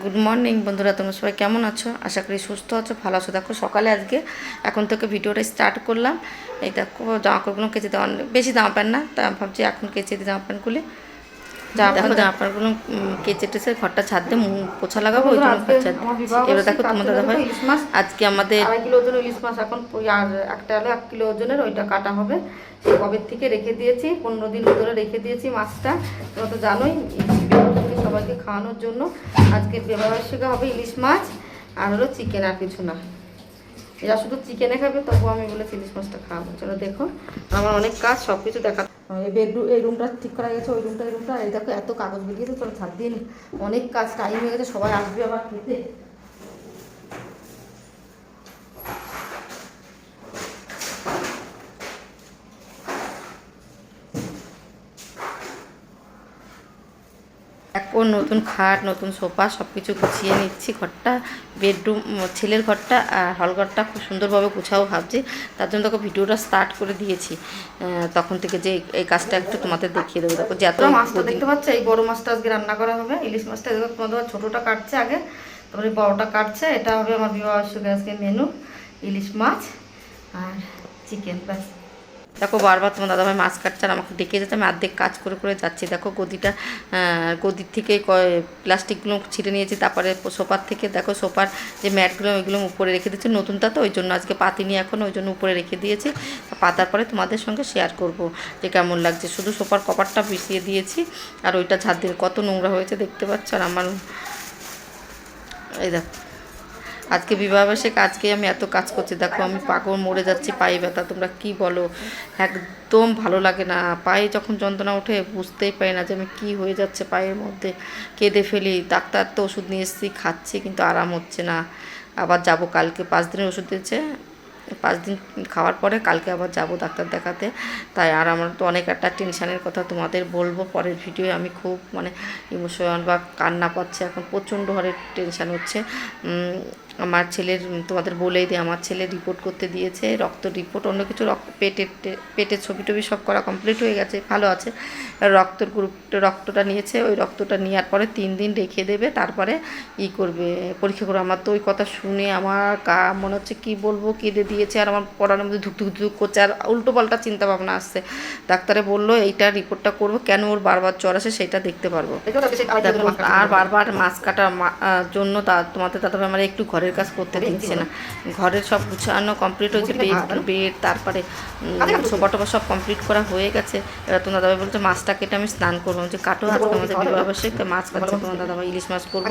Good morning বন্ধুরা তোমরা সবাই কেমন আছো? আশা করি সুস্থ আছো ভালো আছো। দেখো সকালে আজকে এখন থেকে ভিডিওটা স্টার্ট করলাম। এই দেখো জামা কাপড়গুলো কেচে দেওয়া বেশি জামা প্যান্ট না তা ভাবছি এখন কেচে দিই জামা প্যান্টগুলি। জামা প্যান্ট জামা প্যান্টগুলো কেচে টেচে ঘরটা ছাদ দিয়ে মুখ পোছা লাগাবো ওই জন্য এবার দেখো তোমার দাদা ভাই দেখো ইলিশ মাছ। আজকে আমাদের আড়াই কিলো ওজন ইলিশ মাছ এখন আর একটা হলো এক কিলো ওজনের ওইটা কাটা হবে। সেই কবে থেকে রেখে দিয়েছি পনেরো দিন ধরে রেখে দিয়েছি মাছটা তোমরা তো জানোই সবাইকে খাওয়ানোর জন্য। আজকে বিবাহবার্ষিকী হবে ইলিশ মাছ, আর হলো চিকেন আর কিছু না। এরা শুধু চিকেনে খাবে তবু আমি বলেছি ইলিশ মাছটা খাওয়াবো। চলো দেখো, আমার অনেক কাজ সব কিছু দেখা এই বেডরুম এই রুমটা ঠিক করা গেছে, ওই রুমটা এই রুমটা এই দেখো, এত কাগজ বেরিয়েছে, চলো ছাড় দিয়ে নি। অনেক কাজ টাইম হয়ে গেছে, সবাই আসবে আবার খেতে। এখন নতুন খাট নতুন সোফা সব কিছু গুছিয়ে নিচ্ছি ঘরটা বেডরুম ছেলের ঘরটা আর হল ঘরটা খুব সুন্দরভাবে গুছাবো ভাবছি। তার জন্য তোকে ভিডিওটা স্টার্ট করে দিয়েছি। তখন থেকে যে এই- কাজটা একটু তোমাদের দেখিয়ে দেবো। দেখো যে এত মাছটা দেখতে পাচ্ছ? এই বড় মাছটা আজকে রান্না করা হবে। ইলিশ মাছটা দেখো তোমাদের ছোটোটা কাটছে আগে। তারপরে বড়টা কাটছে। এটা হবে আমার বিবাহ আজকে মেনু ইলিশ মাছ আর চিকেন ব্যাস। দেখো বারবার তোমার দাদাভাই মাছ কাটছে আর আমাকে ডেকে যেতে আমি অর্ধেক কাজ করে করে যাচ্ছি। দেখো গদিটা গদির থেকে প্লাস্টিকগুলো ছিঁড়ে নিয়েছি, তারপরে সোফার থেকে দেখো সোফার যে ম্যাটগুলো, ওইগুলো উপরে রেখে দিয়েছি। নতুনটা তো, ওই জন্য আজকে পাতিনি এখন ওই জন্য উপরে রেখে দিয়েছি। পাতার পরে তোমাদের সঙ্গে শেয়ার করব যে কেমন লাগছে। শুধু সোফার কভারটা বিছিয়ে দিয়েছি আর ওইটা ঝাড় দিয়ে কত নোংরা হয়েছে দেখতে পাচ্ছ। আর আমার এই দেখো আজকে বিবাহবার্ষিক আজকে আমি এত কাজ করছি, দেখো আমি পাগল, মরে যাচ্ছি, পায়ে ব্যথা, তোমরা কি বলো? একদম ভালো লাগে না। পায়ে যখন যন্ত্রণা ওঠে, বুঝতেই পারি না যে আমি কি হয়ে যাচ্ছে পায়ের মধ্যে। কেঁদে ফেলি, ডাক্তার তো ওষুধ নিয়ে এসেছি, খাচ্ছি, কিন্তু আরাম হচ্ছে না। আবার যাব কালকে, পাঁচ দিনের ওষুধ দিয়েছে। পাঁচ দিন খাওয়ার পরে কালকে আবার যাব ডাক্তার দেখাতে। তাই আর আমার তো অনেক একটা টেনশানের কথা তোমাদের বলব। পরের ভিডিও আমি খুব মানে ইমোশনাল বা কান্না পাচ্ছে। এখন প্রচণ্ড হারে টেনশান হচ্ছে। আমার ছেলের তোমাদের বলেই দিই আমার ছেলে রিপোর্ট করতে দিয়েছে রক্ত রিপোর্ট অন্য কিছু রক্ত পেটের পেটের ছবি টবি সব করা কমপ্লিট হয়ে গেছে ভালো আছে। রক্তর গ্রুপ রক্তটা নিয়েছে ওই রক্তটা নেওয়ার পরে তিন দিন রেখে দেবে তারপরে ই করবে পরীক্ষা করে আমার তো ওই কথা শুনে আমার কা মনে হচ্ছে কী বলব কেঁদে দিয়েছে আর আমার পড়ানোর মধ্যে ধুক ধুক ধুক করছে আর উল্টো পাল্টা চিন্তা ভাবনা আসছে। ডাক্তারে বলল এইটা রিপোর্টটা করব কেন ওর বারবার জ্বর আসে সেটা দেখতে পারব। আর বারবার মাছ কাটার জন্য তা তোমাদের দাদা ভাই আমার একটু ঘরের কাজ করতে দিচ্ছে না। ঘরের সব গুছানো কমপ্লিট হয়েছে বেড বেড তারপরে সোফা টোপা সব কমপ্লিট করা হয়ে গেছে। এবার তোমার দাদা ভাই বলছে মাছটা কেটে আমি স্নান করব। যে কাটো আজকে আমাদের বিবাহ। তো মাছ কাটছে তোমার দাদা ভাই ইলিশ মাছ করব।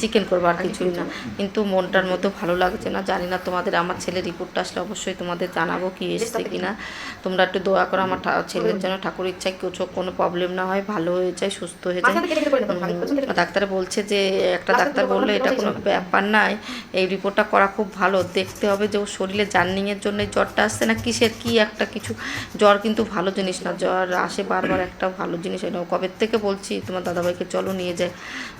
চিকেন করব আর কিছুই না। কিন্তু মনটার মধ্যে ভালো লাগছে না। জানি না তোমাদের আমার ছেলের রিপোর্টটা আসলে অবশ্যই তোমাদের জানাব কি এসছে কি না তোমরা একটু দোয়া করো আমার ছেলের যেন ঠাকুর ইচ্ছায় কিছু কোনো প্রবলেম না হয় ভালো হয়ে যায় সুস্থ হয়ে যায়। ডাক্তার বলছে যে একটা ডাক্তার বলল এটা কোনো ছিল। ব্যাপার নাই। এই রিপোর্টটা করা খুব ভালো। দেখতে হবে যে ওর শরীরে জার্নিংয়ের জন্য জ্বরটা আসছে না কিসের কি একটা কিছু। জ্বর কিন্তু ভালো জিনিস না। জ্বর আসে বারবার একটা ভালো জিনিস হয় না। ও কবে থেকে বলছি? তোমার দাদাভাইকে চলো নিয়ে যায়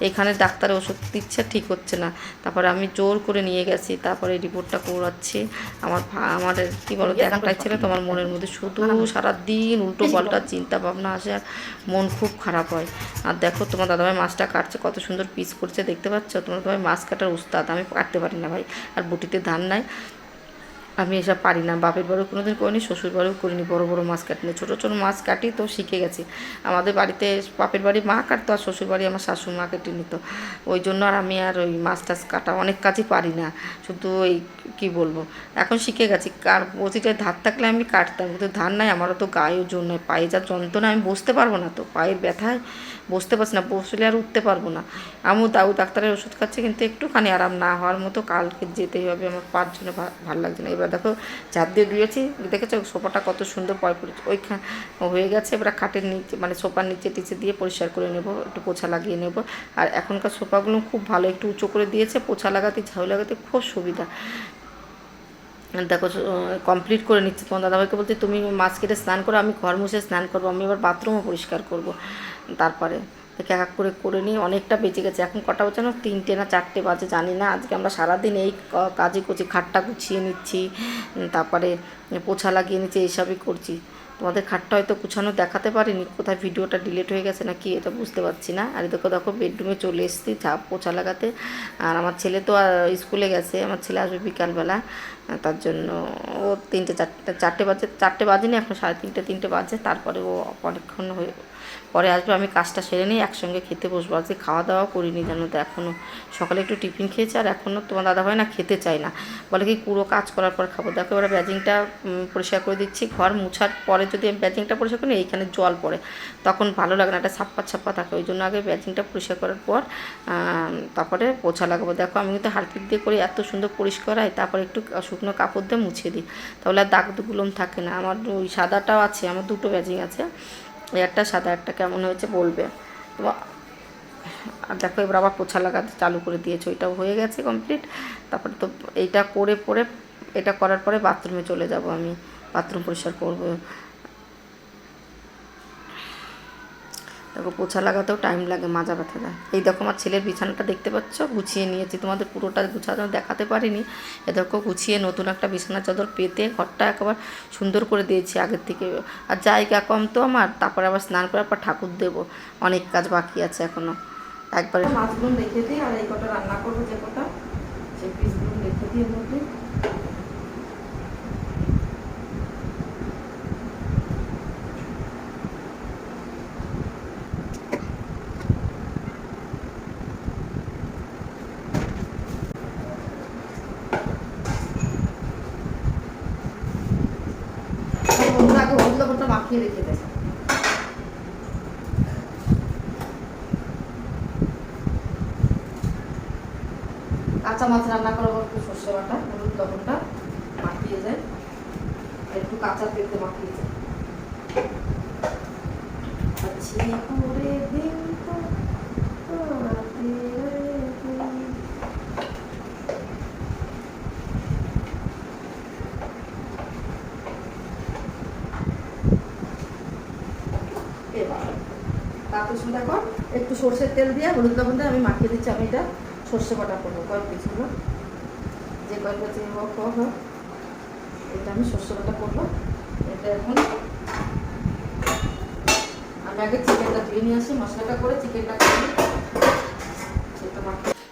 এখানে ডাক্তার ওষুধ দিচ্ছে ঠিক হচ্ছে না। তারপরে আমি জোর করে নিয়ে গেছি। তারপরে রিপোর্টটা করাচ্ছি। আমার আমার কি বলো একটাই ছেলে তোমার মনের মধ্যে। শুধু সারা দিন উল্টো পাল্টা চিন্তা ভাবনা আসে আর মন খুব খারাপ হয়। আর দেখো তোমার দাদাভাই মাছটা কাটছে। কত সুন্দর পিস করছে দেখতে পাচ্ছ? তোমার দাদাভাই মাছ কাটার উস্তাদ আমি কাটতে পারি না ভাই। আর বটিতে ধান নাই। আমি এসব পারি না। বাপের বাড়িও কোনোদিন করিনি, শ্বশুর বাড়িও করিনি। বড় বড় মাছ কাটিনি ছোটো ছোটো মাছ কাটি তো শিখে গেছি। আমাদের বাড়িতে বাপের বাড়ি মা কাটতো আর শ্বশুর বাড়ি আমার শাশুড়ি মা কেটে নিত। ওই জন্য আর আমি আর ওই মাছ টাছ কাটা অনেক কাজই পারি না। শুধু ওই কি বলব? এখন শিখে গেছি। কার বসিটায় ধার থাকলে আমি কাটতাম। কিন্তু ধার নাই, আমারও তো গায়েও জোর নয় পায়ে যা যন্ত্রণা, আমি বসতে পারব না তো। পায়ের ব্যথায় বসতে পারছি না, বসলে আর উঠতে পারব না। আমিও তাও ডাক্তারের ওষুধ খাচ্ছি, কিন্তু একটুখানি আরাম না হওয়ার মতো কালকে যেতেই হবে। আমার জন্য ভালো লাগছে না। এবার দেখো ঝাঁপ দিয়ে ধুয়েছি দেখেছ সোফাটা কত সুন্দর পয় ওইখান হয়ে গেছে। এবার খাটের নিচে মানে সোফার নিচে টিচে দিয়ে পরিষ্কার করে নেব, একটু পোছা লাগিয়ে নেব। আর এখনকার সোফাগুলো খুব ভালো, একটু উঁচু করে দিয়েছে। পোছা লাগাতে, ঝাউ লাগাতে খুব সুবিধা। দেখো কমপ্লিট করে নিচ্ছি। তোমার দাদাভাইকে বলতে তুমি মাছ কেটে স্নান করো, আমি ঘর মুছে স্নান করব। আমি এবার বাথরুমও পরিষ্কার করব। তারপরে এক এক করে করে নিই অনেকটা বেঁচে গেছে। এখন কটা বাজে না তিনটে না চারটে বাজে, জানি না। আজকে আমরা সারাদিন এই ক- কাজই করছি, খাটটা গুছিয়ে নিচ্ছি তারপরে পোছা লাগিয়ে নিচ্ছি, এইসবই করছি। তোমাদের খাটটা হয়তো গুছানো দেখাতে পারিনি, কোথায় ভিডিওটা ডিলিট হয়ে গেছে না কি এটা বুঝতে পারছি না। আর দেখো দেখো বেডরুমে চলে এসেছি, ঝাপ পোছা লাগাতে। আর আমার ছেলে তো স্কুলে গেছে, আমার ছেলে আসবে বিকালবেলা তার জন্য ও তিনটে চারটে চারটে বাজে, চারটে বাজেনি, এখন সাড়ে তিনটে তিনটে বাজে, তারপরে ও অনেকক্ষণ হয়ে, পরে আসবে, আমি কাজটা সেরে নিই একসঙ্গে খেতে বসবো। আজকে খাওয়া দাওয়া করিনি জানো তো এখনও সকালে একটু টিফিন খেয়েছি, আর এখনও তোমার দাদাভাই না খেতে চায় না। বলে কি পুরো কাজ করার পর খাব। দেখো, এবার ব্যাজিংটা পরিষ্কার করে দিচ্ছি, ঘর মুছার পরে যদি আমি ব্যাজিংটা পরিষ্কার করি, এইখানে জল পড়ে। তখন ভালো লাগে না, একটা ছাপ্পা ছাপ্পা থাকে। ওই জন্য আগে ব্যাজিংটা পরিষ্কার করার পর তারপরে পোছা লাগাবো। দেখো, আমি কিন্তু হারপিক দিয়ে করে এত সুন্দর পরিষ্কার হয়, তারপরে একটু শুকনো কাপড় দিয়ে মুছে দিই। তাহলে আর দাগগুলোম থাকে না। আমার ওই সাদাটাও আছে, আমার দুটো ব্যাজিং আছে। একটা সাদা, একটা কেমন হয়েছে বলবে। আর দেখো, এবার আবার পোছা লাগাতে চালু করে দিয়েছে। ওইটাও হয়ে গেছে কমপ্লিট তারপরে তো এইটা করে, পরে এটা করার পরে বাথরুমে চলে যাব আমি। বাথরুম পরিষ্কার করব। দেখো পোছা লাগাতেও টাইম লাগে, মাজা ব্যথা দেয় এই দেখো আমার ছেলের বিছানাটা দেখতে পাচ্ছ? গুছিয়ে নিয়েছি। তোমাদের পুরোটা গুছানো দেখাতে পারিনি। এ দেখো গুছিয়ে নতুন একটা বিছানা চাদর পেতে ঘরটা একবার সুন্দর করে দিয়েছি আগের থেকে। আর জায়গা কম তো আমার, তারপরে আবার স্নান করার পর ঠাকুর দেবো। অনেক কাজ বাকি আছে এখনও একবারে মাছগুলো রেখে দিই আর এই কটা রান্না করব যে কটা, সেই পিসগুলো রেখে এর মধ্যে বন্ধুরা আগে মাখিয়ে রেখে দেন। কাঁচা মাছ রান্না করার পর একটু সর্ষে বাটা, হলুদ লবণটা মাখিয়ে যায় একটু কাঁচা তেলতে মাখিয়ে যায় আছি করে দিন তো তোরাতে রে দিন। এবার তারপর শুধু দেখো একটু সর্ষের তেল দিয়ে হলুদ লবণ দিয়ে আমি মাখিয়ে দিচ্ছি। আমি এটা সর্ষে বাটা করব, কয়েক পিসগুলো যে কয়েক পিস হোক হোক এটা আমি সর্ষে বাটা করব। এটা এখন আমি আগে চিকেনটা ধুয়ে নিয়ে আসি, মশলাটা করে চিকেনটা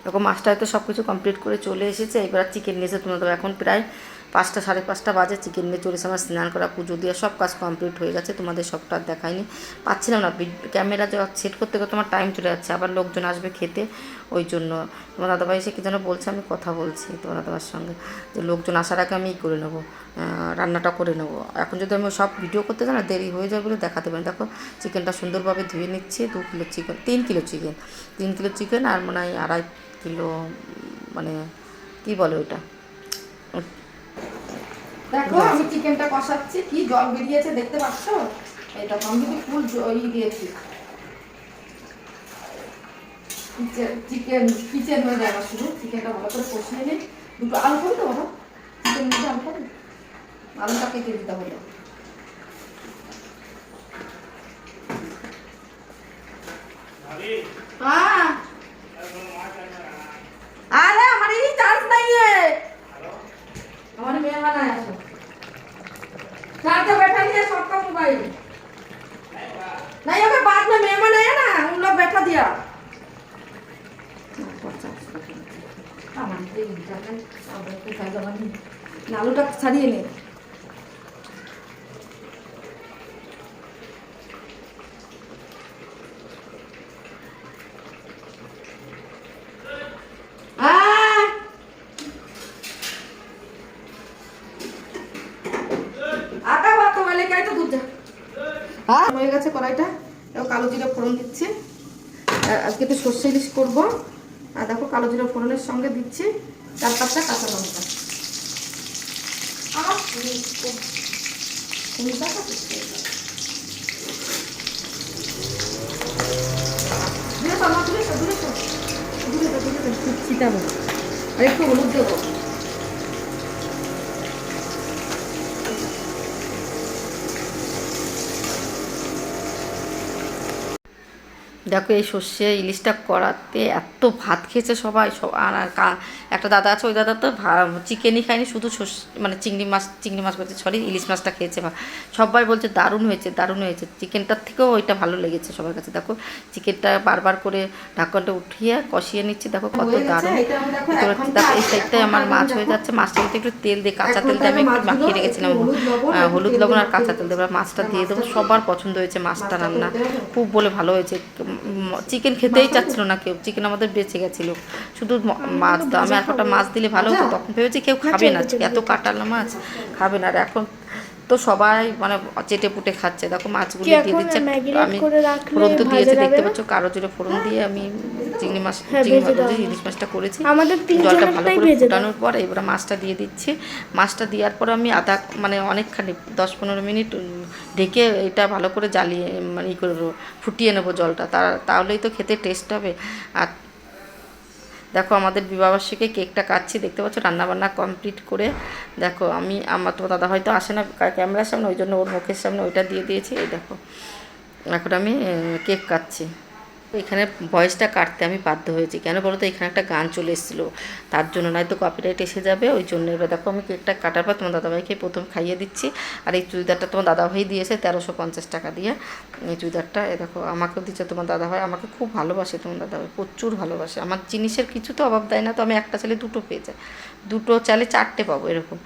দেখো, মাছটা হয়তো সব কিছু কমপ্লিট করে চলে এসেছে। এবার চিকেন নিয়েছে তোমাদের এখন প্রায় পাঁচটা, সাড়ে পাঁচটা বাজে চিকেন নিয়ে চলে এসে আমার স্নান করা, পুজো দিয়ে সব কাজ কমপ্লিট হয়ে গেছে, তোমাদের সবটা দেখায়নি পাচ্ছিলাম না ক্যামেরা সেট করতে করতে আমার টাইম চলে যাচ্ছে, আবার লোকজন আসবে খেতে, ওই জন্য। তোমার দাদাভাই এসে কী যেন বলছে, আমি কথা বলছি তোমার দাদাভাইয়ের সঙ্গে, যে লোকজন আসার আগে আমি করে নেব রান্নাটা করে নেব। এখন যদি আমি সব ভিডিও করতে যাই না, দেরি হয়ে যাবে বলে দেখাতে পারি দেখো চিকেনটা সুন্দরভাবে ধুয়ে নিচ্ছি, দু কিলো চিকেন তিন কিলো চিকেন তিন কিলো চিকেন আর মনে হয় আড়াই কিলো মানে কি বলে ওইটা? দেখো আমি চিকেনটা কষাচ্ছি। কি জল বেরিয়েছে দেখতে পাচ্ছ? এই দেখো আমি কিন্তু ফুল ই দিয়েছি। চিকেন কিচেন হয়ে যাবে শুধু। চিকেনটা ভালো করে কষিয়ে নিই দুটো আলু করে দেবো না চিকেন মধ্যে আলু করে আলুটা কেটে দিতে হবে। हाँ हमारे मेहमान आया है चार्ज बैठा नहीं है सबका मोबाइल नहीं अगर बाद में मेहमान आया ना उन लोग बैठा दिया আলুটা ছাড়িয়ে নে তো দুধ যা। হ্যাঁ? হয়ে গেছে কড়াইটা। কালো জিরা ফোড়ন দিচ্ছি। আজকে একটু সর্ষে ইলিশ করব। আর দেখো কালো জিরা ফোড়নের সঙ্গে দিচ্ছি চার পাঁচটা কাঁচা লঙ্কা। আর একটু হলুদ দেবো। দেখো এই সর্ষে ইলিশটা করাতে এত ভাত খেয়েছে সবাই সব আর আর একটা দাদা আছে ওই দাদা তো চিকেনই খায়নি শুধু সর্ষে মানে চিংড়ি মাছ চিংড়ি মাছ বলছে সরি ইলিশ মাছটা খেয়েছে সবাই বলছে দারুণ হয়েছে দারুণ হয়েছে চিকেনটার থেকেও ওইটা ভালো লেগেছে সবার কাছে দেখো চিকেনটা বারবার করে ঢাকনটা উঠিয়ে কষিয়ে নিচ্ছি দেখো কত দারুণ। দেখো এই সাইডটায় আমার মাছ হয়ে যাচ্ছে মাছটা কিন্তু একটু তেল দিয়ে কাঁচা তেলটা ঘণ্টা আমি মাখিয়ে রেখেছিলাম। হলুদ লবণ আহ, আর তেল কাঁচা তেল দেবো মাছটা দিয়ে দেবো সবার পছন্দ হয়েছে মাছটা মাছটা রান্না। খুব বলে ভালো হয়েছে চিকেন খেতেই চাচ্ছিল না কেউ। চিকেন আমাদের বেঁচে গেছিল। শুধু মাছ দাও আমি আর কটা মাছ দিলে ভালো হতো তখন ভেবেছি কেউ খাবে না। এত কাটালো মাছ খাবে না। আর এখন তো সবাই মানে চেটে পুটে খাচ্ছে। দেখো মাছগুলো দিয়ে দিচ্ছে। আমি করে ফোড়ন তো দিয়েছে দেখতে পাচ্ছ কারও জোরে ফোড়ন দিয়ে আমি চিংড়ি মাছ হ্যাঁ, চিংড়ি মাছ। ইলিশ মাছটা করেছি। জলটা ভালো করে। ফোটানোর পর এবার মাছটা দিয়ে দিচ্ছি। মাছটা দেওয়ার পর আমি আধা মানে অনেকখানি দশ পনেরো মিনিট ঢেকে এটা ভালো করে জ্বালিয়ে মানে ই করব ফুটিয়ে নেব জলটা। তা তাহলেই তো খেতে টেস্ট হবে। আর দেখো আমাদের বিবাহবার্ষিকে কেকটা কাটছি, দেখতে পাচ্ছ রান্নাবান্না কমপ্লিট করে। দেখো আমি, আমার তো দাদা হয়তো আসে না ক্যামেরার সামনে, ওই জন্য ওর মুখের সামনে ওইটা দিয়ে দিয়েছি, এই দেখো। এখন আমি কেক কাটছি। এখানে ভয়েসটা কাটতে আমি বাধ্য হয়েছি। কেন বলো তো এখানে একটা গান চলে এসেছিল। তার জন্য নয়তো কপিরাইট এসে যাবে। ওই জন্য এবার দেখো আমি কেকটা কাটার পর তোমার দাদাভাইকে প্রথম খাইয়ে দিচ্ছি। আর এই চুড়িদারটা তোমার দাদাভাই দিয়েছে তেরোশো পঞ্চাশ টাকা দিয়ে। এই চুড়িদারটা এ দেখো, আমাকেও দিচ্ছে তোমার দাদাভাই। আমাকে খুব ভালোবাসে তোমার দাদাভাই, প্রচুর ভালোবাসে। আমার জিনিসের কিছু তো অভাব দেয় না, তো আমি একটা চাইলে দুটো পেয়ে যাই। দুটো চালে চারটে পাবো এরকম।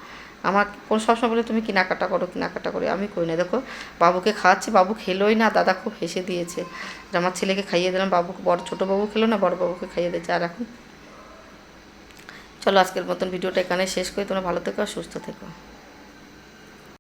আমার কোন সবসময় বলে তুমি কেনাকাটা করো কেনাকাটা করো আমি করি না। দেখো, বাবুকে খাওয়াচ্ছি, বাবু খেলোই না, দাদা খুব হেসে দিয়েছে। আমার ছেলেকে খাইয়ে দিলাম, বাবু বড় ছোটো বাবু খেলো না, বড় বাবুকে খাইয়ে দিয়েছে। আর এখন চলো, আজকের মতন ভিডিওটা এখানে শেষ করি। তোমরা ভালো থেকো আর সুস্থ থেকো।